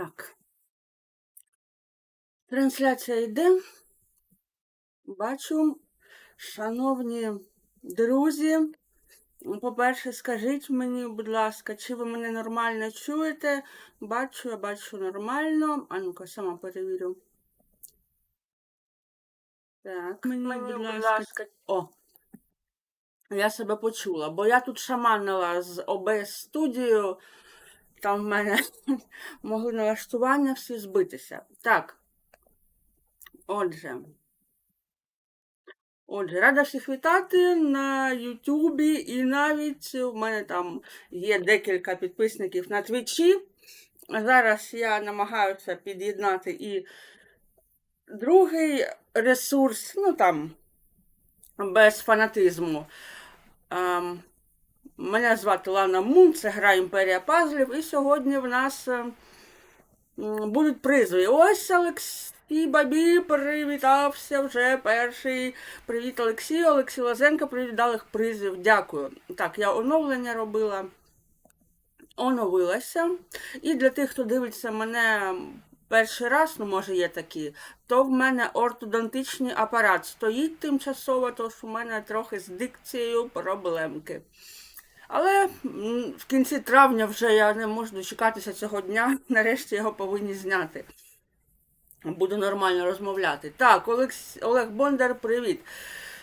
Так. Трансляція йде. Бачу, шановні друзі. По-перше, скажіть мені, будь ласка, чи ви мене нормально чуєте? Бачу, я бачу нормально. А ну-ка, сама перевірю. Так, мені, будь ласка. О, я себе почула, бо я тут шаманила з ОБС студією. Там в мене могли налаштування всі збитися. Так. Отже. Отже, рада всіх вітати на Ютубі, і навіть у мене там є декілька підписників на Твічі. Зараз я намагаюся під'єднати і другий ресурс, ну там, без фанатизму. Ем, Мене звати Лана Мун, це гра Імперія Пазлів, і сьогодні в нас е, будуть призи. Ось Олексій Бабі привітався вже перший. Привіт, Олексію. Олексій Лазенко привіталих призів. Дякую. Так, я оновлення робила. Оновилася. І для тих, хто дивиться мене перший раз, ну може є такі, то в мене ортодонтичний апарат стоїть тимчасово, тож у мене трохи з дикцією проблемки. Але в кінці травня вже я не можу дочекатися цього дня. Нарешті його повинні зняти. Буду нормально розмовляти. Так, Олекс... Олег Бондар, привіт.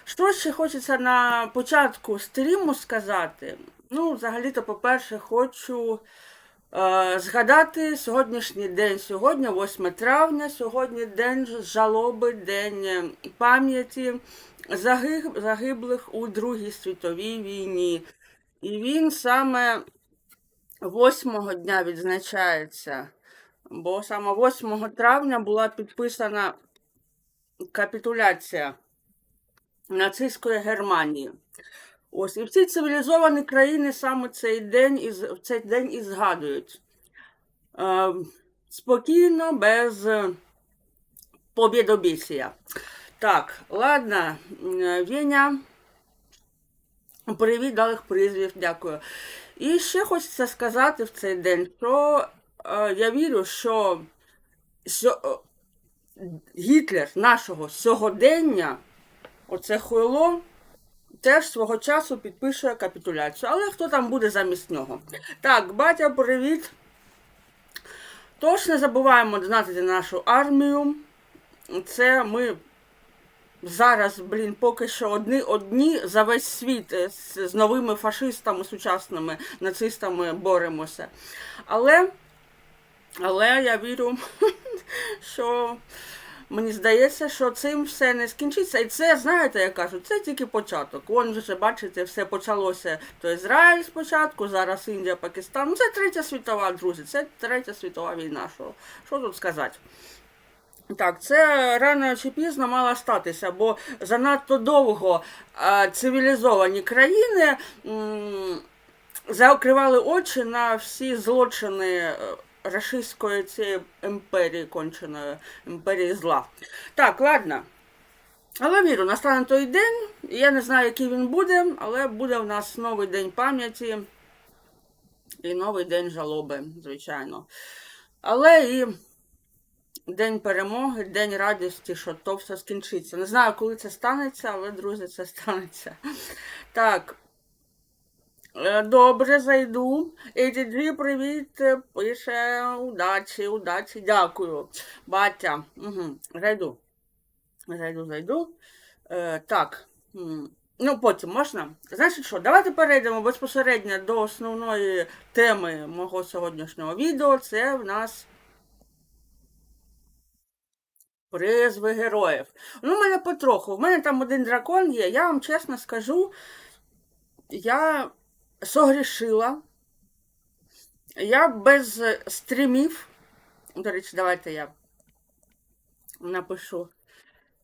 Що ще хочеться на початку стріму сказати? Ну, взагалі-то, по-перше, хочу е, згадати сьогоднішній день. Сьогодні, 8 травня, сьогодні день жалоби, день пам'яті загиб- загиблих у Другій світовій війні. І він саме 8 дня відзначається, бо саме 8 травня була підписана капітуляція нацистської Германії. Ось і всі цивілізовані країни саме цей день і цей день і згадують. Е, спокійно, без побєдобісія. Так, ладно, Веня. Привіт, далих призвів, дякую. І ще хочеться сказати в цей день, що е, я вірю, що, що е, Гітлер нашого сьогодення, оце хуйло, теж свого часу підпише капітуляцію. Але хто там буде замість нього? Так, батя, привіт. Тож не забуваємо донатити нашу армію. Це ми зараз, блін, поки що одні, одні за весь світ е, з, з новими фашистами, сучасними нацистами боремося. Але, але я вірю, що мені здається, що цим все не скінчиться. І це, знаєте, я кажу, це тільки початок. Вон вже бачите, все почалося. То Ізраїль спочатку, зараз Індія, Пакистан. Ну, це третя світова, друзі, це третя світова війна. Що, що тут сказати? Так, це рано чи пізно мало статися, бо занадто довго е, цивілізовані країни закривали очі на всі злочини е, рашистської цієї імперії, конченої імперії зла. Так, ладно. Але вірю, настане той день. Я не знаю, який він буде, але буде в нас новий день пам'яті і новий день жалоби, звичайно. Але і. День перемоги, день радості, що то все скінчиться. Не знаю, коли це станеться, але, друзі, це станеться. Так. Е, Добре, зайду. ATG, привіт. е, Пише удачі, удачі, дякую. Батя. Угу. Зайду. Зайду, зайду. Е, так. Ну, потім можна. Значить що, давайте перейдемо безпосередньо до основної теми мого сьогоднішнього відео. Це в нас Призви героїв. Ну, в мене потроху. В мене там один дракон є. Я вам чесно скажу, я согрішила. Я без стрімів. До речі, давайте я напишу.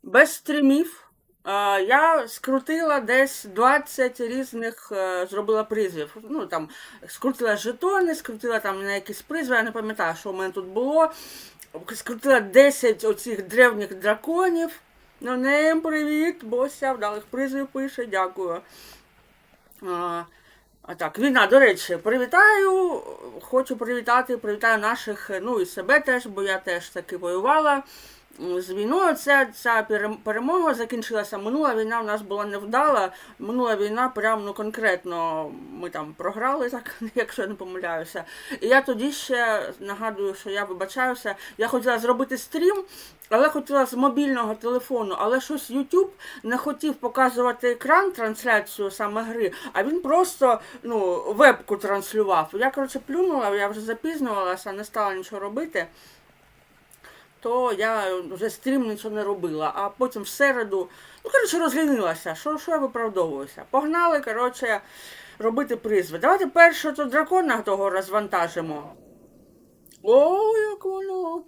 Без стрімів. Я скрутила десь 20 різних, е, зробила призвів. Ну, там, скрутила жетони, скрутила там на якісь призви, я не пам'ятаю, що в мене тут було скрутила 10 оцих древніх драконів. Ну, ним привіт, бося, вдалих призів пише, дякую. А, А так, війна, до речі, привітаю. Хочу привітати, привітаю наших, ну і себе теж, бо я теж таки воювала з війною. Ця, ця перем- перемога закінчилася. Минула війна у нас була невдала. Минула війна, прям ну конкретно ми там програли, так, якщо я не помиляюся. І я тоді ще нагадую, що я вибачаюся. Я хотіла зробити стрім, але хотіла з мобільного телефону, але щось YouTube не хотів показувати екран трансляцію саме гри, а він просто ну, вебку транслював. Я, коротше, плюнула, я вже запізнювалася, не стала нічого робити. То я вже стрім нічого не робила, а потім в середу, ну, коротше, розлінилася. Що, що я виправдовуюся? Погнали, коротше, робити призви. Давайте першого дракона того розвантажимо. О, як воно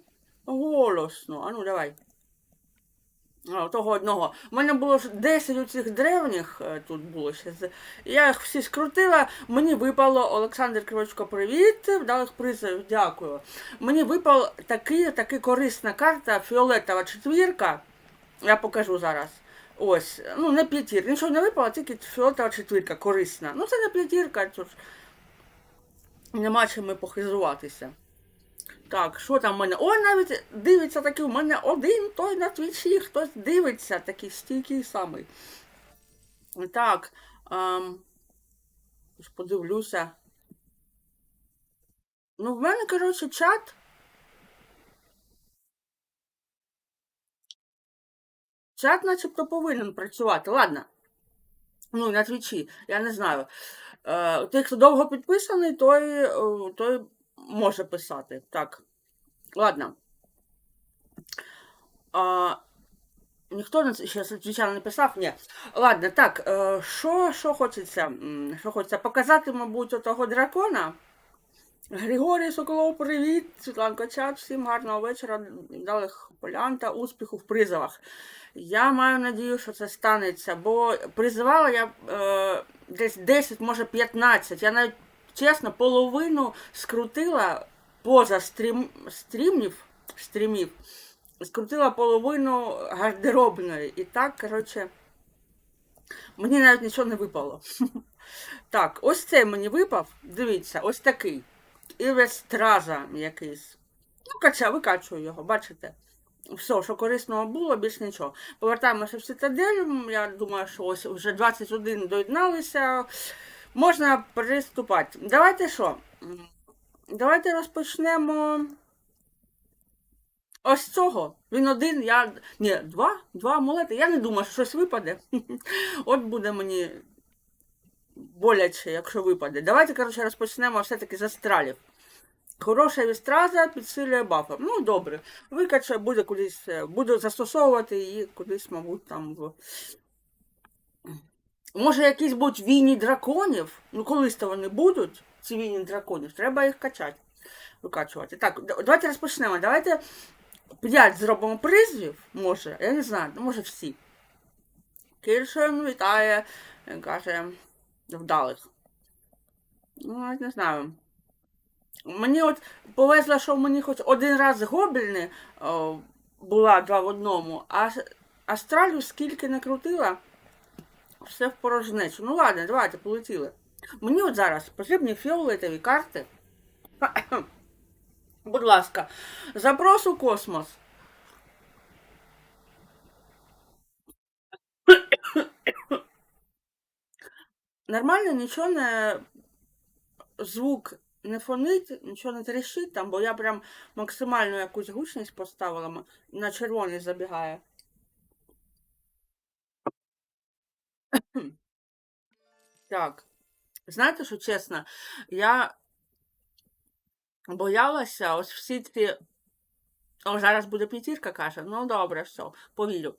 голосно. А ну давай. Того одного. У мене було ж 10 оцих древніх е, тут було ще. Я їх всі скрутила. Мені випало Олександр Кривочко, привіт. Вдалих призів, дякую. Мені випала таки, таки корисна карта фіолетова четвірка. Я покажу зараз. Ось, ну не п'ятірка. Нічого не випало, тільки фіолетова четвірка корисна. Ну це не п'ятірка, тут нема чим похизуватися. Так, що там в мене? О, навіть дивиться такий, у мене один той на твічі, хтось дивиться, такий стійкий самий. Так, ем, подивлюся. Ну, в мене, коротше, чат. Чат начебто повинен працювати. Ладно. Ну, на твічі, я не знаю. Е, той, хто довго підписаний, той, е, той може писати. Так. Ладно. А, ніхто ще звичайно не писав? Ні. Ладно, так, е, що, що хочеться? Що хочеться? Показати, мабуть, того дракона. Григорій Соколов, привіт! Світланка Чат, всім гарного вечора, далих полян та успіху в призовах. Я маю надію, що це станеться, бо призивала я е, десь 10, може 15. Я навіть чесно половину скрутила поза стрім, стрімів, стрімів, скрутила половину гардеробної. І так, коротше, мені навіть нічого не випало. Так, ось цей мені випав. Дивіться, ось такий. Івестраза якийсь. Ну, кача, викачую його, бачите? Все, що корисного було, більш нічого. Повертаємося в цитадель. Я думаю, що ось вже 21 доєдналися. Можна приступати. Давайте що? Давайте розпочнемо. Ось цього. Він один, я. Ні, два, два амулети. Я не думаю, що щось випаде. От буде мені боляче, якщо випаде. Давайте, коротше, розпочнемо все-таки з астралів. Хороша вістраза підсилює бафа. Ну, добре. Викачає, буде кудись, е, буду застосовувати її кудись, мабуть, там в. Може, якісь будуть війні драконів? Ну, колись то вони будуть, ці війні драконів, треба їх качати, викачувати. Так, давайте розпочнемо. Давайте 5 зробимо призвів, може, я не знаю, ну, може всі. Кіршен вітає, він каже, вдалих. Ну, навіть не знаю. Мені от повезло, що мені хоч один раз гобліни о, була два в одному, а астралю скільки не крутила, все в порожнечу. Ну ладно, давайте, полетіли. Мені от зараз потрібні фіолетові карти. Будь ласка, запрос у космос. Нормально нічого не звук не фонить, нічого не тріщить там, бо я прям максимальну якусь гучність поставила, на червоний забігає. Так. Знаєте, що чесно, я боялася ось всі ці. О, зараз буде п'ятірка, каже. Ну добре, все, повірю.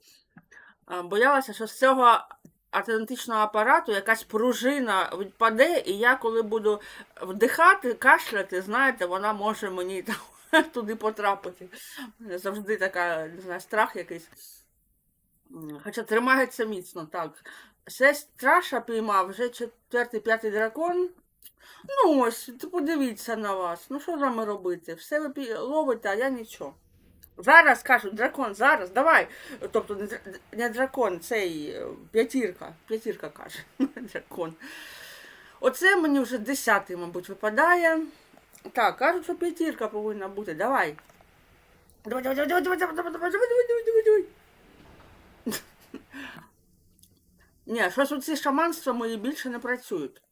Боялася, що з цього атлантичного апарату якась пружина відпаде, і я, коли буду вдихати, кашляти, знаєте, вона може мені там туди потрапити. Завжди така, не знаю, страх якийсь. Хоча тримається міцно, так. Страша піймав, вже четвертий, п'ятий дракон. Ну ось, подивіться на вас. Ну що з вами робити? Все ви ловите, а я нічого. Зараз кажуть, дракон, зараз, давай. Тобто не, дракон, цей е, п'ятірка. П'ятірка каже. Дракон. Оце мені вже десятий, мабуть, випадає. Так, кажуть, що п'ятірка повинна бути. Давай, давай, давай, давай, давай, давай, давай, давай, давай, давай, давай, давай. Ні, щось оці шаманства мої більше не працюють.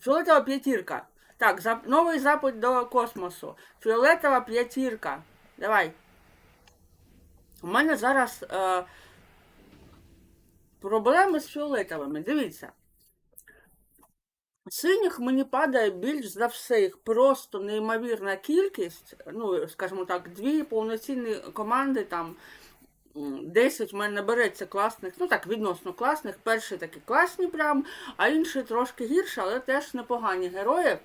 Фіолетова п'ятірка. Так, зап... новий запит до космосу. Фіолетова п'ятірка. Давай. У мене зараз е... проблеми з фіолетовими. Дивіться. Синіх мені падає більш за все, їх просто неймовірна кількість. Ну, скажімо так, дві повноцінні команди там. М, 10 в мене береться класних, ну так, відносно класних. Перші такі класні прям, а інші трошки гірше, але теж непогані герої.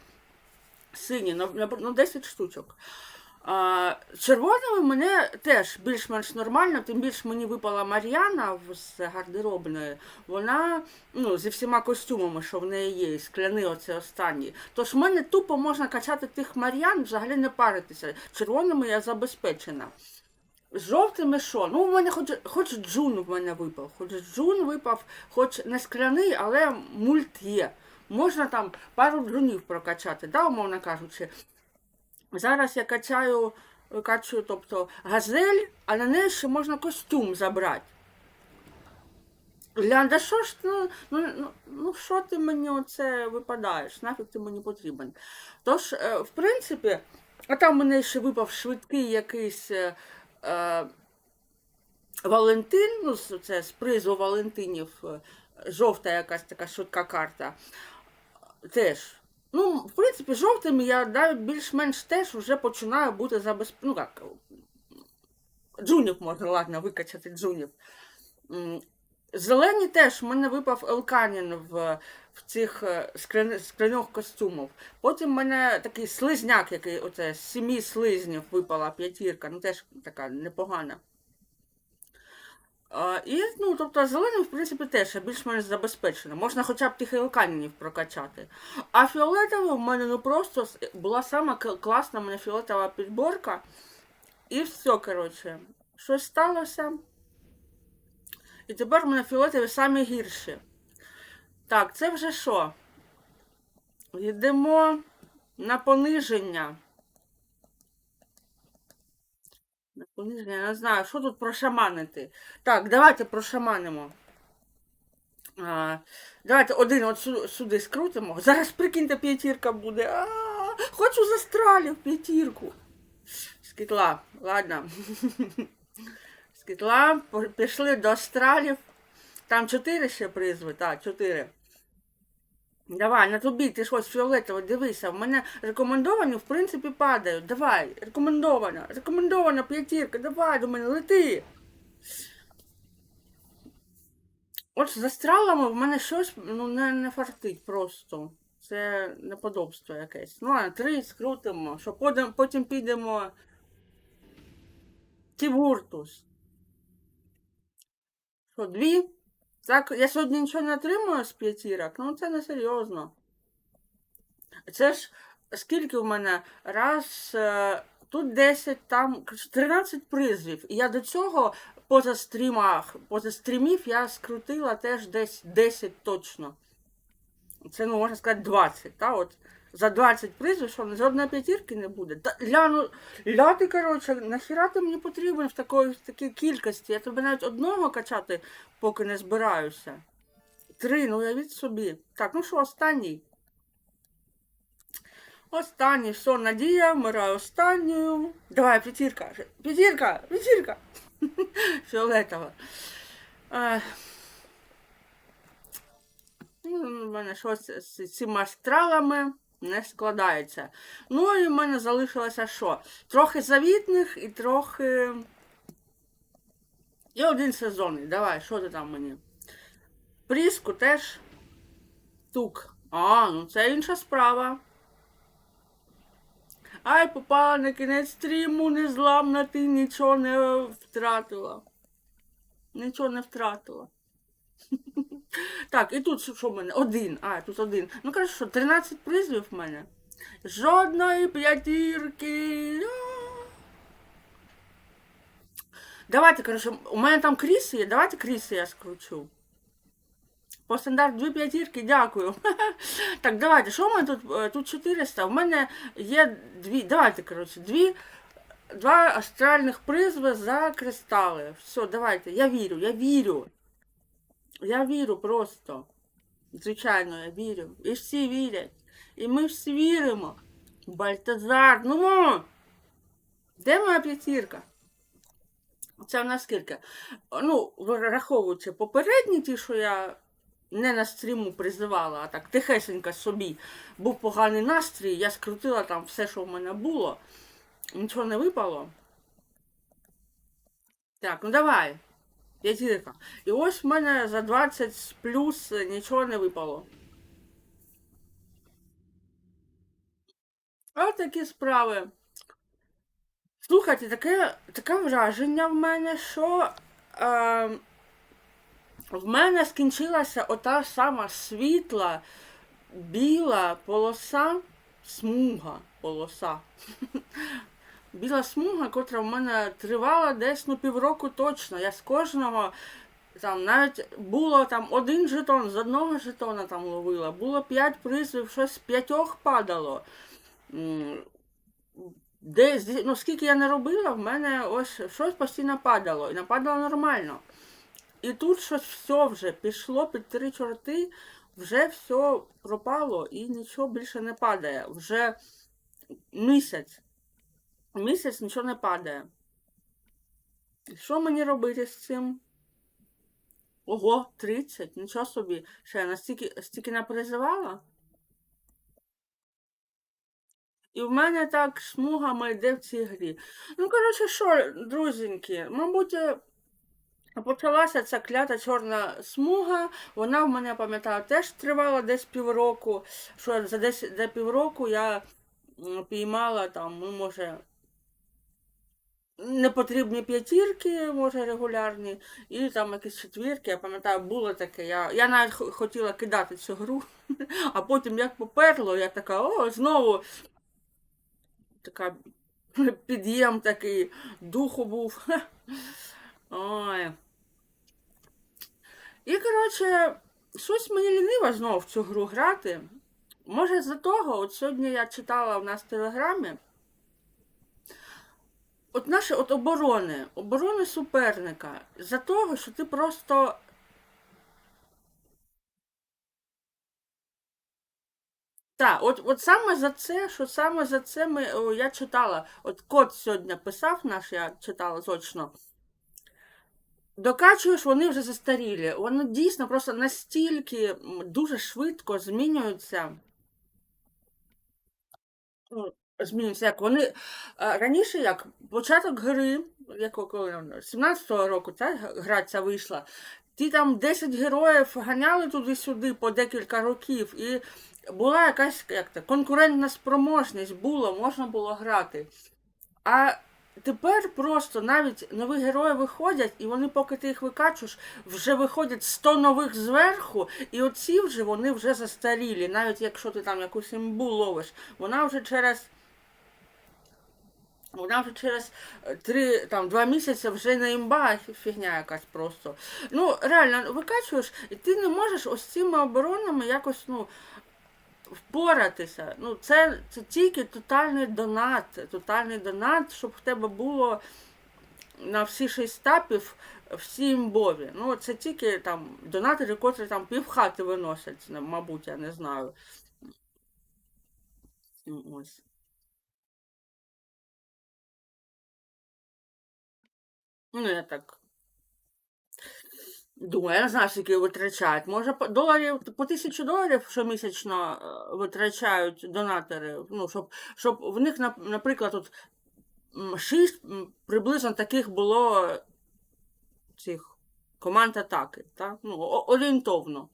Сині, ну, ну 10 штучок. А, червоними мене теж більш-менш нормально, тим більше мені випала Мар'яна з гардеробної. Вона ну, зі всіма костюмами, що в неї є, і скляний оце останній. Тож в мене тупо можна качати тих Мар'ян, взагалі не паритися. Червоними я забезпечена. З жовтими що? Ну, в мене хоч, хоч джун в мене випав. Хоч джун випав, хоч не скляний, але мульт є. Можна там пару джунів прокачати, да, умовно кажучи. Зараз я качаю, качаю, тобто газель, а на неї ще можна костюм забрати. Лянда, що ж ну, ну, ну, ну що ти мені оце випадаєш? Нафіг ти мені потрібен? Тож, е, в принципі, а там мене ще випав швидкий якийсь е, Валентин, ну, це з призу Валентинів, е, жовта якась така швидка карта. Теж. Ну, в принципі, жовтим я навіть більш-менш теж вже починаю бути забезп... Ну як, джунів можна, ладно, викачати джунів. Зелені теж в мене випав Елканін в, в цих е, скляних костюмах. Потім в мене такий слизняк, який оце з сімі слизнів випала п'ятірка, ну теж така непогана. А, і, ну, тобто, зеленим, в принципі, теж більш-менш забезпечена. Можна хоча б тих елканінів прокачати. А фіолетова в мене ну просто була сама класна мене фіолетова підборка. І все, коротше, щось сталося. І тепер в мене фіолетові самі гірші. Так, це вже що? Йдемо на пониження. На пониження, я не знаю, що тут прошаманити. Так, давайте прошаманимо. А, давайте один от сю- сюди скрутимо. Зараз прикиньте, п'ятірка буде. А, хочу з астралів п'ятірку. Скітла, ладно. Скітла, пішли до астралів. Там чотири ще призви, так, чотири. Давай, на тобі, ти щось фіолетове, дивися. В мене рекомендовані, в принципі, падають. Давай, рекомендована, рекомендована п'ятірка, давай до мене, лети. От з астралами в мене щось ну, не, не фартить просто. Це неподобство якесь. Ну, а три скрутимо, що потім, потім підемо. Тівуртус. Що, дві? Так, я сьогодні нічого не отримую з п'ятірок, ну це не серйозно. Це ж скільки в мене? Раз, е, тут 10, там 13 призів. І я до цього поза стрімах, поза стрімів я скрутила теж десь 10 точно. Це, ну, можна сказати, 20. Та? От за 20 призів, що жодної п'ятірки не буде. Та, ляну, ляти, коротше, нахіра ти мені потрібен в такої, в такій кількості? Я тобі навіть одного качати, поки не збираюся. Три, ну уявіть собі. Так, ну що, останній. Останній, все, Надія, вмираю останньою. Давай, п'ятірка. П'ятірка, п'ятірка. Фіолетова. Е, ну, У мене щось з цими астралами не складається. Ну і в мене залишилося що? Трохи завітних і трохи. І один сезонний. Давай, що ти там мені? Пріску теж. Тук. А, ну це інша справа. Ай, попала на кінець стріму, незламна, ти нічого не втратила. Нічого не втратила. Так, і тут що в мене? Один. А, тут один. Ну кажу, що 13 призів в мене. Жодної п'ятірки. Давайте, коротше, у мене там кріси є, давайте кріси я скручу. По стандарт дві п'ятірки, дякую. Так, давайте, що в мене тут? Е, Тут 400. У мене є дві. Давайте, коротше, дві. Два астральних призви за кристали. Все, давайте. Я вірю, я вірю. Я вірю просто. Звичайно, я вірю. І всі вірять. І ми всі віримо. Бальтазар, ну! Де моя п'ятірка? Це в нас скільки? Ну, враховуючи попередні ті, що я не на стріму призивала, а так тихесенько собі. Був поганий настрій, я скрутила там все, що в мене було. Нічого не випало. Так, ну давай. П'ятірка. І ось в мене за 20 плюс нічого не випало. Ось такі справи. Слухайте, таке, таке враження в мене, що е, в мене скінчилася ота сама світла, біла полоса, смуга полоса. Біла смуга, котра в мене тривала десь ну, півроку точно. Я з кожного там навіть було там один жетон, з одного жетона там ловила, було п'ять призів, щось з п'ятьох падало. Десь, ну скільки я не робила, в мене ось щось постійно падало. І нападало нормально. І тут щось все вже пішло під три чорти, вже все пропало і нічого більше не падає. Вже місяць. Місяць нічого не падає. Що мені робити з цим? Ого, 30, нічого собі. Що я настільки стільки не? І в мене так смугами йде в цій грі. Ну, коротше, що, друзеньки, мабуть, почалася ця клята чорна смуга. Вона в мене, пам'ятаю, теж тривала десь півроку. Що за десь за півроку я піймала там, ну, може, непотрібні п'ятірки, може, регулярні, і там якісь четвірки. Я пам'ятаю, було таке. Я, я навіть хотіла кидати цю гру, а потім як поперло, я така, о, знову така під'єм такий духу був. Ой. І, коротше, щось мені ліниво знову в цю гру грати. Може, з-за того, от сьогодні я читала в нас в телеграмі. От наші от оборони, оборони суперника, за того, що ти просто Так, от, от саме за це, що саме за це ми, о, я читала. От кот сьогодні писав наш, я читала точно. Докачуєш, вони вже застарілі. Вони дійсно просто настільки дуже швидко змінюються. Змінюються як вони. е, Раніше як початок гри, коли 17-го року ця гра ця вийшла. Ті там 10 героїв ганяли туди-сюди по декілька років, і була якась як то, конкурентна спроможність, було, можна було грати. А тепер просто навіть нові герої виходять, і вони, поки ти їх викачуєш, вже виходять 100 нових зверху, і оці вже вони вже застарілі. Навіть якщо ти там якусь імбу ловиш, вона вже через. Вона вже через е, три, там, два місяці вже не імба, фігня якась просто. Ну, реально, викачуєш, і ти не можеш ось цими оборонами якось, ну, впоратися. Ну, це, це тільки тотальний донат. Тотальний донат, щоб в тебе було на всі шість стапів всі імбові. Ну, це тільки там донатори, котрі там півхати виносять, ну, мабуть, я не знаю. Ось. Ну, я так думаю, я не знаю, скільки витрачають. Може, по доларів, по тисячу доларів щомісячно е, витрачають донатори. Ну, щоб, щоб в них, наприклад, тут шість приблизно таких було цих команд атаки. Так? Ну, орієнтовно.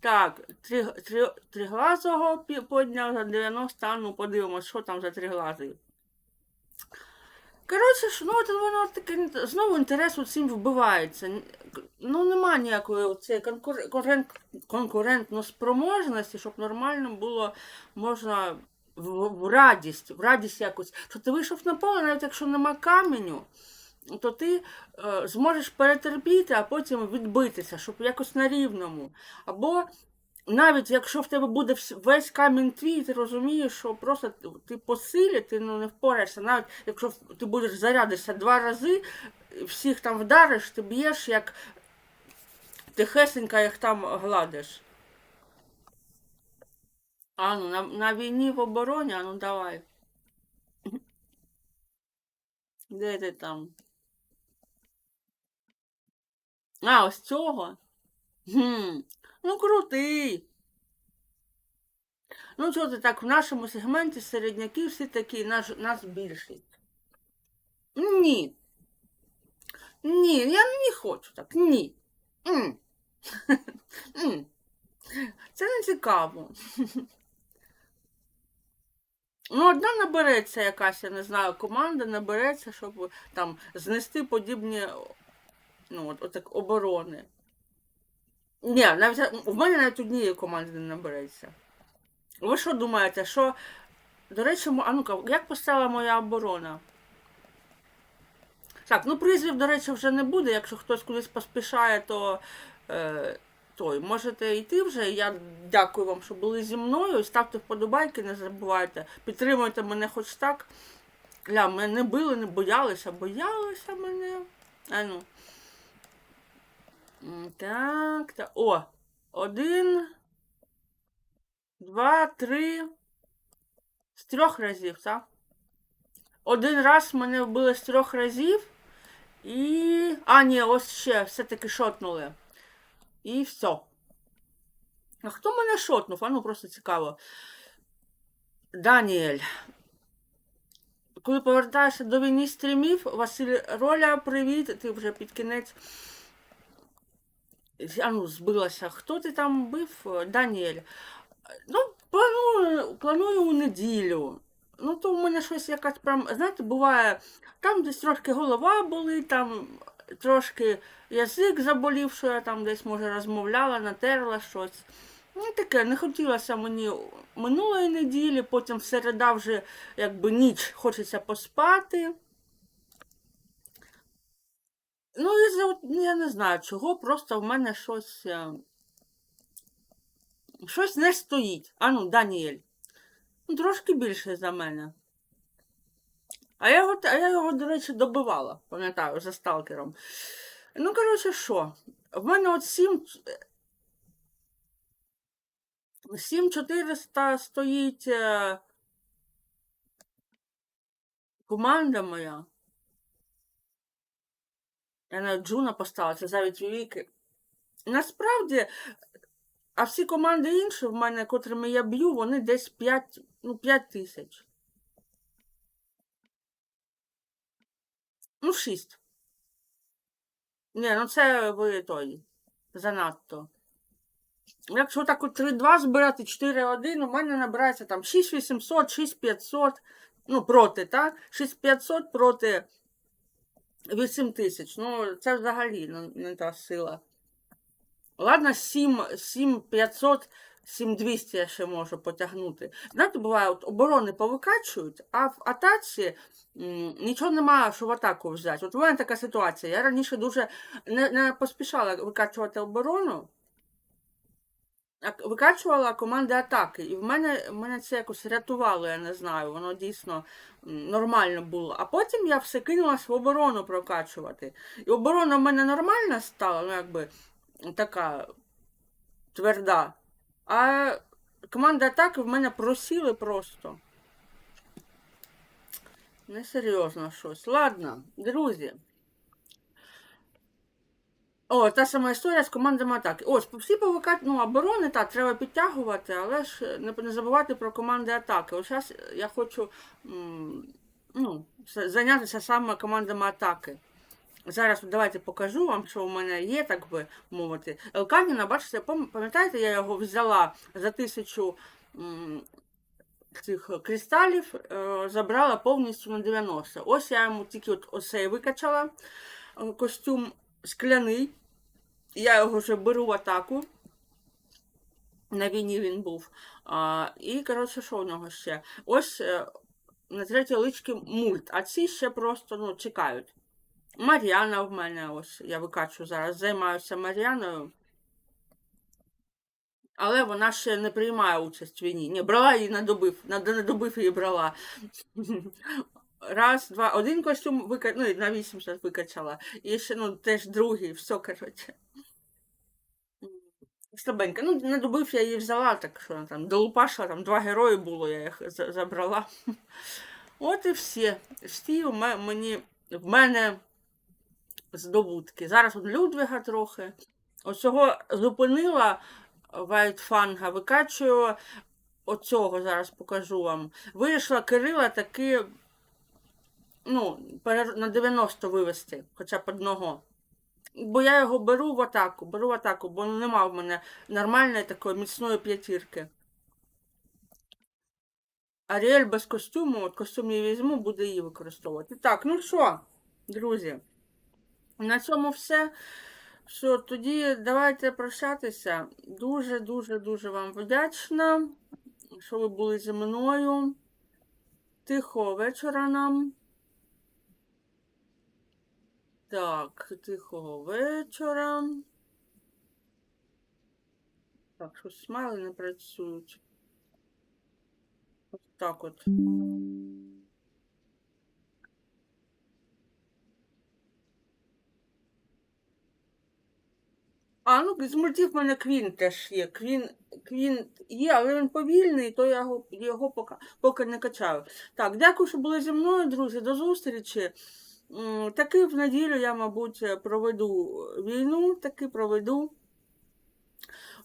Так, три, три, триглазого пі- подняв за 90, ну подивимось, що там за триглазий. Коротше, ж, ну от воно таке знову інтерес у цим вбивається. Ну нема ніякої цієї конкурент... конкурентно-спроможності, щоб нормально було можна в, в радість, в радість якось. Що ти вийшов на поле, навіть якщо нема каменю, то ти е, зможеш перетерпіти, а потім відбитися, щоб якось на рівному. Або навіть якщо в тебе буде весь камінь твій, ти розумієш, що просто ти- по силі, ти ну, не впораєшся. Навіть якщо ти будеш зарядишся два рази, всіх там вдариш, ти б'єш, як тихесенько їх там гладиш. А ну, на, на війні в обороні, а ну давай. Де ти там? А, ось цього? Хм. Ну, крутий. Ну, чого ти так, в нашому сегменті середняки всі такі, наш, нас більшість. Ні. Ні, я не хочу так. Ні. Це не цікаво. Ну, одна набереться якась, я не знаю, команда набереться, щоб там знести подібні ну, от, отак, оборони. Ні, навіть в мене навіть однієї команди не набереться. Ви що думаєте, що. До речі, а ну-ка, як поставила моя оборона? Так, ну призвів, до речі, вже не буде. Якщо хтось кудись поспішає, то е, той, можете йти вже. Я дякую вам, що були зі мною. Ставте вподобайки, не забувайте. Підтримуйте мене хоч так. Ля, мене не били, не боялися, боялися мене. А ну. Так, так. О! Один. Два, три. З трьох разів, так? Один раз мене вбили з трьох разів. І. А, ні, ось ще все-таки шотнули. І все. А хто мене шотнув? А ну просто цікаво. Даніель. Коли повертаєшся до війни стрімів, Василь Роля, привіт, ти вже під кінець. А ну, збилася. Хто ти там бив? Даніель. Ну, планую, планую у неділю. Ну, то у мене щось якась прям, знаєте, буває, там десь трошки голова болить, там трошки язик заболів, що я там десь, може, розмовляла, натерла щось. Ну, таке, не хотілося мені минулої неділі, потім середа вже якби ніч хочеться поспати. Ну, ну, я не знаю чого, просто в мене щось. е, Щось не стоїть. Ану, Даніель. Ну, трошки більше за мене. А я його, а я його, до речі, добивала, пам'ятаю, за сталкером. Ну, коротше, що? В мене от 7. 7400 стоїть е, команда моя. Я на Джуна поставила, це навіть віки. Насправді, а всі команди інші в мене, котрими я б'ю, вони десь 5, ну, 5 тисяч. Ну, 6. Ні, ну це ви той. Занадто. Якщо так от 3-2 збирати 4-1, у мене набирається там 6800, 6500, ну, проти, так? 6500 проти 8000. Ну, це взагалі не, та сила. Ладно, 7, 7500, 7200 я ще можу потягнути. Знаєте, буває, от оборони повикачують, а в атаці м, нічого немає, що в атаку взяти. От у мене така ситуація. Я раніше дуже не, не поспішала викачувати оборону, викачувала команди атаки. І в мене, мене це якось рятувало, я не знаю. Воно дійсно нормально було. А потім я все кинулась в оборону прокачувати. І оборона в мене нормальна стала, ну якби така тверда. А команди атаки в мене просіли просто. Несерйозно щось. Ладно, друзі. О, та сама історія з командами атаки. Ось, всі ну, оборони, так, треба підтягувати, але ж не, не забувати про команди атаки. Ось зараз я хочу м, ну, зайнятися саме командами атаки. Зараз давайте покажу вам, що у мене є, так би мовити. Елканіна, бачите, пам'ятаєте, я його взяла за тисячу м, цих кристалів, е, забрала повністю на 90. Ось я йому тільки от оцей викачала е, костюм скляний. Я його вже беру в атаку. На війні він був. А, і, коротше, що у нього ще? Ось е, на третій личці мульт, а ці ще просто ну, чекають. Мар'яна в мене ось. Я викачу зараз. Займаюся Мар'яною. Але вона ще не приймає участь в війні. Ні, брала її на добив. На, на добив її брала. Раз, два, один костюм вика... ну, на 80 викачала. І ще ну, теж другий, все, коротше. Слабенька. Ну, на добив я її взяла, так що там долупашила, там два герої було, я їх забрала. От і всі. Всі мені, в мене здобутки. Зараз от Людвига трохи. Оцього зупинила Вайтфанга, викачую оцього зараз покажу вам. Вирішила Кирила таки ну, на 90 вивести, хоча б одного. Бо я його беру в атаку, беру в атаку, бо нема в мене нормальної такої міцної п'ятірки. Аріель без костюму, от костюм я візьму, буду її використовувати. Так, ну що, друзі, на цьому все. Що, тоді давайте прощатися. Дуже-дуже дуже вам вдячна, що ви були зі мною. Тихого вечора нам. Так, тихого вечора. Так, щось смайли не працюють. Ось так от. А, ну з мультів в мене Квін теж є. Квін, Квін є, але він повільний, то я його, його поки, поки не качаю. Так, дякую, що були зі мною, друзі. До зустрічі. Таки в неділю я, мабуть, проведу війну, таки проведу.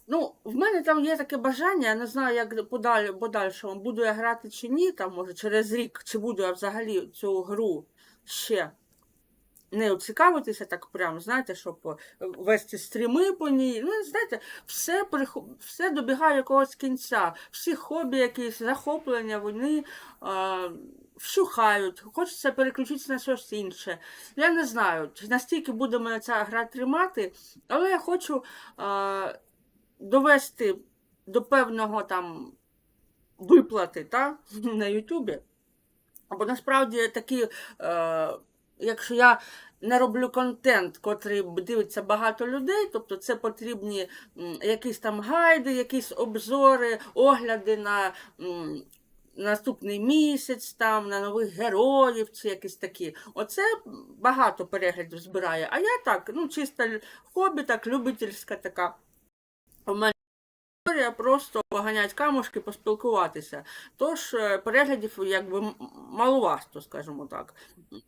Ну, в мене там є таке бажання, я не знаю, як подалі, подальшому, буду я грати чи ні, там, може, через рік, чи буду я взагалі цю гру ще не цікавитися так прям, знаєте, щоб вести стріми по ній. Ну, знаєте, все, все добігає якогось кінця. Всі хобі якісь, захоплення, вони а, вщухають, хочеться переключитися на щось інше. Я не знаю, чи настільки буде мене ця гра тримати, але я хочу а, довести до певного там виплати та, на Ютубі. Бо насправді такі, е, якщо я не роблю контент, котрий дивиться багато людей, тобто це потрібні м, якісь там гайди, якісь обзори, огляди на м, наступний місяць, там, на нових героїв чи якісь такі. Оце багато переглядів збирає. А я так, ну, чисто хобі, так, любительська така. У мене історія просто поганять камушки, поспілкуватися. Тож е, переглядів якби маловасто, скажімо так.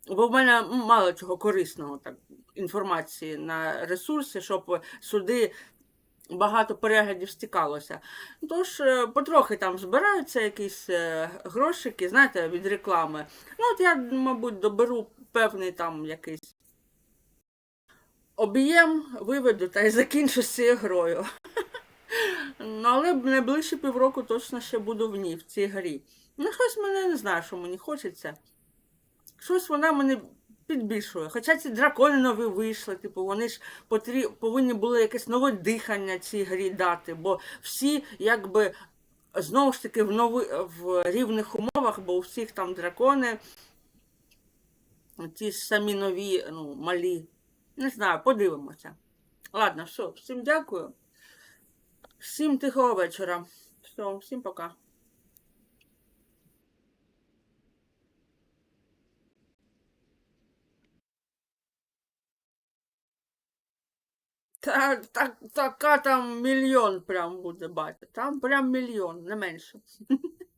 Бо в мене мало чого корисного так, інформації на ресурсі, щоб сюди багато переглядів стікалося. Тож е, потрохи там збираються якісь е, грошики, знаєте, від реклами. Ну, от я, мабуть, доберу певний там якийсь об'єм, виведу та й закінчу з цією грою. Ну, але найближчі півроку точно ще буду в ній, в цій грі. Ну, щось мене не знаю, що мені хочеться. Щось вона мене підбільшує. Хоча ці дракони нові вийшли, типу, вони ж потрі... повинні були якесь нове дихання цій грі дати, бо всі якби знову ж таки в, нови... в рівних умовах, бо у всіх там дракони, ті самі нові, ну, малі. Не знаю, подивимося. Ладно, все, всім дякую. Всім тихого вечора. Все, всім пока. Та, та, така там мільйон прям буде бати. Там прям мільйон, не менше.